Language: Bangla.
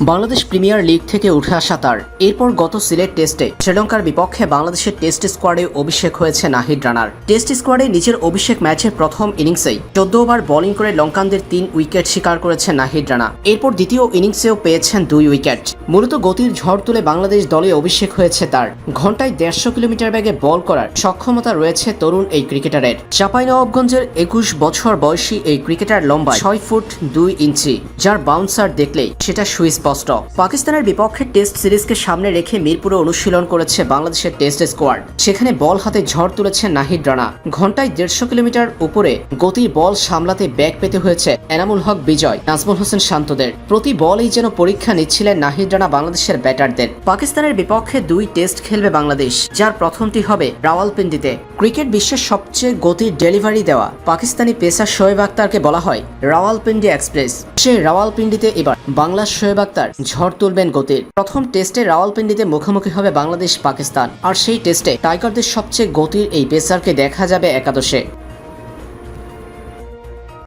বাংলাদেশ প্রিমিয়ার লিগ থেকে উঠে আসা তার। এরপর গত সিলেট টেস্টে শ্রীলঙ্কার বিপক্ষে বাংলাদেশের টেস্ট স্কোয়াডে অভিষেক হয়েছে নাহিদ রানার। টেস্ট স্কোয়াডে নিজের অভিষেক ম্যাচের প্রথম ইনিংসেই চোদ্দ ওভার বোলিং করে লঙ্কানদের তিন উইকেট শিকার করেছেন নাহিদ রানা। এরপর দ্বিতীয় ইনিংসেও পেয়েছেন দুই উইকেট। মূলত গতির ঝড় তুলে বাংলাদেশ দলে অভিষেক হয়েছে তার। ঘন্টায় দেড়শো কিলোমিটার বেগে বল করার সক্ষমতা রয়েছে তরুণ এই ক্রিকেটারের। চাঁপাইনবাবগঞ্জের একুশ বছর বয়সী এই ক্রিকেটার লম্বা ছয় ফুট দুই ইঞ্চি, যার বাউন্সার দেখলেই সেটা সুস্পষ্ট পাকিস্তানের বিপক্ষে টেস্ট সিরিজকে সামনে রেখে মিরপুরে অনুশীলন করেছে বাংলাদেশের টেস্ট স্কোয়াড। সেখানে বল হাতে ঝড় তুলেছে নাহিদ রানা। ঘন্টায় দেড়শো কিলোমিটার উপরে গতির বল সামলাতে ব্যাগ পেতে হয়েছে এনামুল হক বিজয়, নাজমুল হোসেন শান্তদের। প্রতি বলেই যেন পরীক্ষা নিচ্ছিলেন নাহিদ রানা বাংলাদেশের ব্যাটারদের। পাকিস্তানের বিপক্ষে দুই টেস্ট খেলবে বাংলাদেশ, যার প্রথমটি হবে রাওয়ালপিন্ডিতে। ক্রিকেট বিশ্বের সবচেয়ে গতির ডেলিভারি দেওয়া পাকিস্তানি পেসার শোয়েব আক্তারকে বলা হয় রাওয়ালপিন্ডি এক্সপ্রেস। সেই রাওয়ালপিন্ডিতে এবার বাংলার শোয়েব আক্তার ঝড় তুলবেন গতির। প্রথম টেস্টে রাওয়ালপিন্ডিতে মুখোমুখি হবে বাংলাদেশ পাকিস্তান আর সেই টেস্টে টাইগারদের সবচেয়ে গতির এই পেসারকে দেখা যাবে একাদশে।